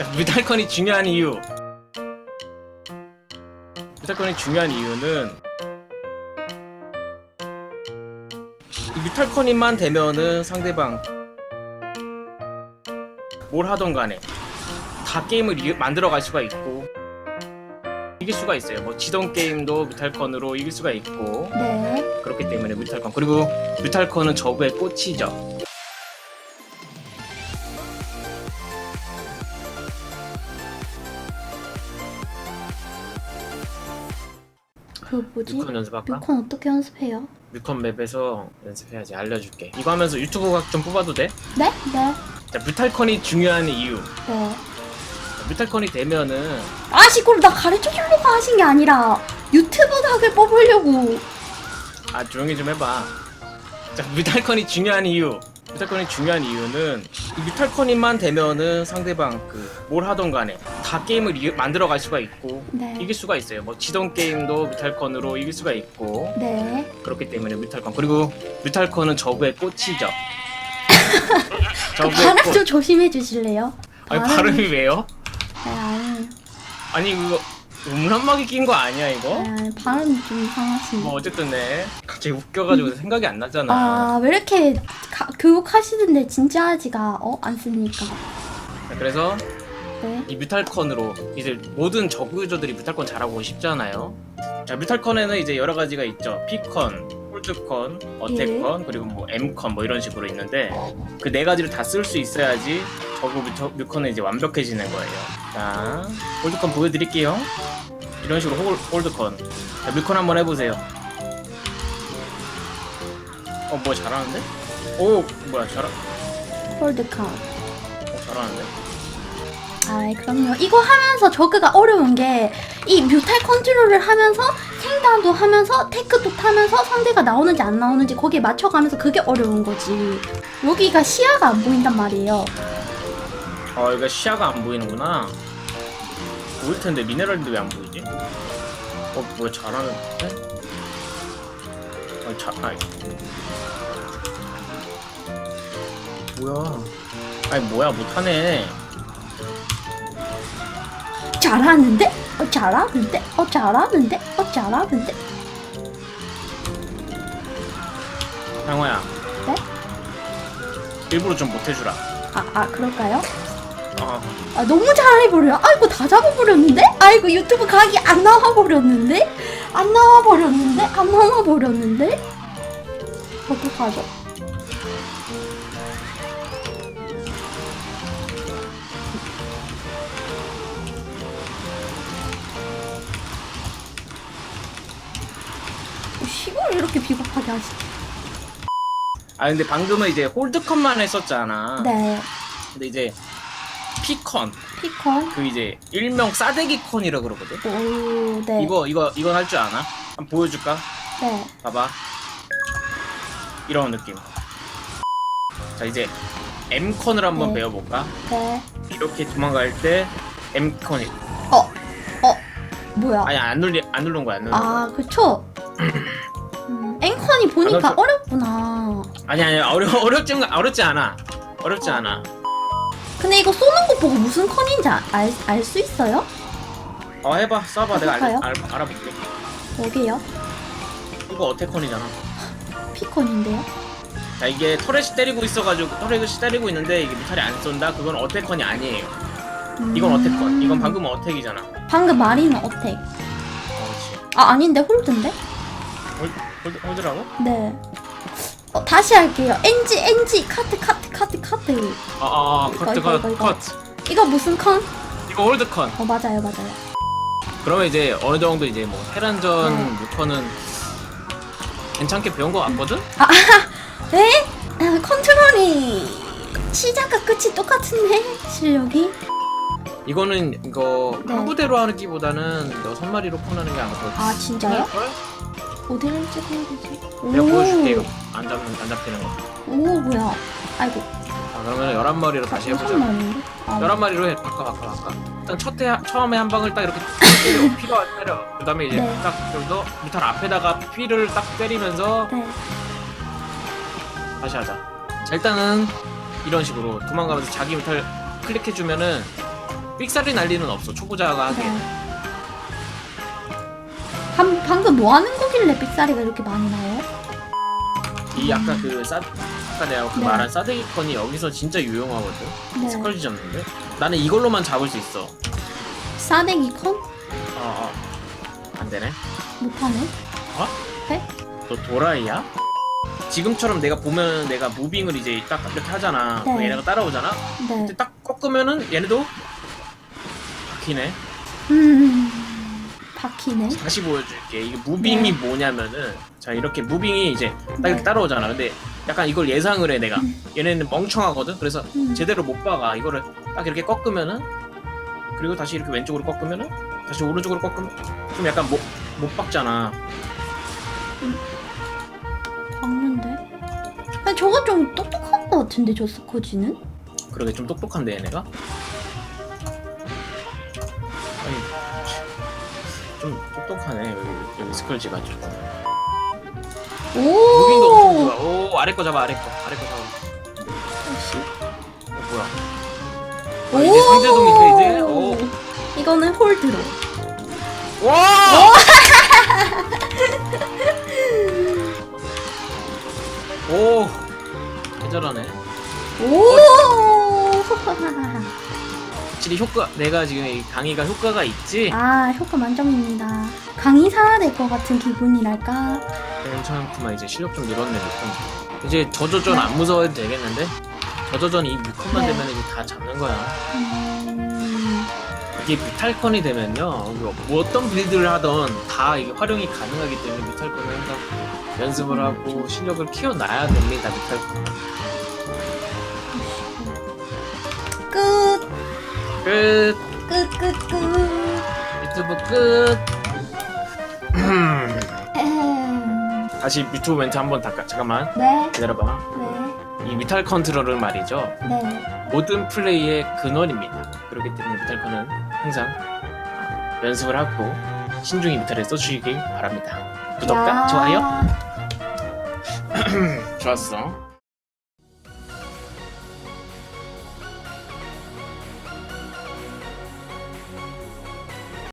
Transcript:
자, 뮤탈컨이 중요한 이유. 뮤탈컨이 중요한 이유는 이 뮤탈컨이만 되면은 상대방 뭘 하던 간에 다 게임을 이- 만들어갈 수가 있고 이길 수가 있어요. 뭐 지던 게임도 뮤탈컨으로 이길 수가 있고 네. 그렇기 때문에 뮤탈컨 그리고 뮤탈컨은 저그의 꽃이죠. 그 뭐지? 뮤컨 연습할까? 뮤컨 어떻게 연습해요? 뮤컨 맵에서 연습해야지 알려줄게. 이거 하면서 유튜브 각 좀 뽑아도 돼? 네? 네. 자 뮤탈컨이 중요한 이유. 네. 자, 뮤탈컨이 되면은 아씨 그럼 나 가르쳐 주려고 하신 게 아니라 유튜브 닭을 뽑으려고. 아 조용히 좀 해봐. 자 뮤탈컨이 중요한 이유. 뮤탈컨이 중요한 이유는 이 뮤탈컨이만 되면은 상대방 그 뭘 하던 간에 다 게임을 이- 만들어갈 수가 있고 네. 이길 수가 있어요. 뭐 지던 게임도 뮤탈컨으로 이길 수가 있고 네. 그렇기 때문에 뮤탈컨 그리고 뮤탈컨은 저그의 꽃이죠. 그 저그의 발음 꽃. 좀 조심해 주실래요? 아니 발음이 왜요? 네, 아니, 아니 그거 음란막이 낀거 아니야 이거? 아니, 발음이 좀 이상하시네. 뭐 어쨌든 네 갑자기 웃겨가지고 생각이 안 나잖아. 아, 왜 이렇게 가, 교육하시는데 진지하지가 어? 않습니까? 자, 그래서 네. 이 뮤탈컨으로 이제 모든 저그 유저들이 뮤탈컨 잘하고 싶잖아요. 자 뮤탈컨에는 이제 여러 가지가 있죠. P컨, 홀드컨, 어택컨, 그리고 뭐 M컨 뭐 이런 식으로 있는데 그 네 가지를 다 쓸 수 있어야지 저그 뮤터, 뮤컨은 이제 완벽해지는 거예요. 자 홀드컨 보여드릴게요. 이런 식으로 홀, 홀드컨. 자 뮤컨 한번 해보세요. 어 뭐 잘하는데? 오 뭐야 잘하 홀드카. 어, 잘하는데? 아이 그럼요. 이거 하면서 저그가 어려운 게 이 뮤탈 컨트롤을 하면서 생단도 하면서 테크도 타면서 상대가 나오는지 안 나오는지 거기에 맞춰가면서 그게 어려운 거지. 여기가 시야가 안 보인단 말이에요. 어 이거 시야가 안 보이는구나 보일 텐데 미네랄인데 왜안 보이지? 어 뭐야 잘하는데? 아 잘.. 아이 뭐야 아니 뭐야 못하네 잘하는데? 어 잘하는데? 어 잘하는데? 어 잘하는데? 상호야 네? 일부러 좀 못해주라 아, 아 그럴까요? 어 아 너무 잘해버려. 아이고 다 잡아버렸는데? 아이고 유튜브 각이 안 나와버렸는데? 안 나와버렸는데? 안 나와버렸는데? 어떡하죠? 시골 이렇게 비겁하게 하시. 아 근데 방금은 이제 홀드컨만 했었잖아 네, 근데 이제 피컨 피컨. 그 이제 일명 싸대기 컨이라 그러거든 오, 네. 이거 이거 이건 할 줄 아나? 한번 보여줄까? 네. 봐봐 이런 느낌 자 이제 M컨을 한번 네. 배워볼까? 네. 이렇게 도망갈 때 M컨이 어, 어, 뭐야? 아니 안 눌리 안 누른 거야 안 누른 거야 아, 그쵸? 음, 앵컨이 보니까 방금 어렵구나. 아니 아니 어려 어렵지 어렵지 않아 어렵지 않아 근데 이거 쏘는 거 보고 무슨 컨인지 알 알 수 있어요? 어 해봐 써봐 내가 알, 해볼까요? 알, 알아볼게 여기요? 이거 어택컨이잖아 피컨인데요? 자 이게 터렛이 때리고 있어가지고 터렛이 때리고 있는데 이게 미탈이 안 쏜다 그건 어택컨이 아니에요 이건 음, 어택컨 이건 방금 어택이잖아 방금 마리는 어택. 그렇지 아, 아닌데 홀드인데? 홀드, 홀드, 홀드라고? 네. 어, 다시 할게요. NG, NG, 카트, 카트, 카트, 카트. 아아 이거, 커트 이거, 이거, 컷 이거. 컷 이거 무슨 컨? 이거 홀드컨 어, 맞아요, 맞아요. 그러면 이제 어느 정도 이제 뭐 테란전 네. 루커는 괜찮게 배운 것 같거든? 네? 아, 컨트롤이 시작과 끝이 똑같은데? 실력이? 이거는 이거 네. 한 부대로 하기보다는 여섯 마리로 폰하는 게더 아, 진짜요? 편할걸? 어디를 찍어야 되지? 내가 보여줄게 이거 안 잡는 안 잡히는 거. 오, 뭐야. 아이고. 자 그러면 열한 마리로 다시 해보자. 상관없는데? 아, 마리로 해 바꿔 바꿔 바꿔. 일단 첫 해, 처음에 한 방을 딱 이렇게 때려 피가 때려. 그다음에 이제 네. 딱 여기서 무탈 앞에다가 피를 딱 때리면서 네. 다시 하자. 자 일단은 이런 식으로 도망가면서 자기 무탈 클릭해주면은 삑사리 난리는 없어 초보자가 하기에 네. 방, 방금 뭐 하는 거길래 삑사리가 이렇게 많이 나요? 이 아까 그 사, 아까 내가 그 네. 말한 싸대기 컨이 여기서 진짜 유용하거든 네. 스컬지 잡는데 나는 이걸로만 잡을 수 있어 싸대기 컨? 어 어 안 되네 못하네. 너 도라이야? 지금처럼 내가 보면 내가 무빙을 이제 딱 이렇게 하잖아 네. 그럼 얘네가 따라오잖아 네. 근데 딱 꺾으면은 얘네도 바뀌네 음. 박히네. 다시 보여줄게 이게 무빙이 네. 뭐냐면은 자 이렇게 무빙이 이제 딱 이렇게 네. 따라오잖아 근데 약간 이걸 예상을 해 내가 음. 얘네는 멍청하거든 그래서 음. 제대로 못 박아 이거를 딱 이렇게 꺾으면은 그리고 다시 이렇게 왼쪽으로 꺾으면은 다시 오른쪽으로 꺾으면 좀 약간 못, 못 박잖아 박는데? 아니 저거 좀 똑똑한 거 같은데 저 스코지는? 그러게 좀 똑똑한데 얘네가 좀 똑똑하네 여기, 여기 스컬지가 좀 무빙도 오. 오 아래 거 잡아 아래 거 아래 거 잡아 어 뭐야 아, 이제 상대동인데 이제 오. 이거는 홀드로. 와! 오! 개잘하네. 오. 확실히 효과, 내가 지금 이 강의가 효과가 있지? 아 효과 만점입니다. 강의 사야 될 것 같은 기분이랄까. 괜찮구만, 이제 실력 좀 늘었네, 뮤컨. 이제 저저전 안 무서워해도 되겠는데? 저저전 이 뮤컨만 네. 되면 이제 다 잡는 거야. 음. 이게 뮤탈컨이 되면요, 뭐, 뭐 어떤 빌드를 하던 다 이게 활용이 가능하기 때문에 뮤탈컨을 항상 연습을 하고 실력을 키워놔야 됩니다, 뮤탈컨 끝! 끝, 끝, 끝. 유튜브 끝! 에헴. 다시 유튜브 멘트 한번 닦아 잠깐만 네, 기다려봐 네, 이 미탈 컨트롤은 말이죠 네. 모든 플레이의 근원입니다 그렇기 때문에 미탈 컨은 항상 어, 연습을 하고 신중히 미탈을 써주시길 바랍니다 구독과 야. 좋아요 좋았어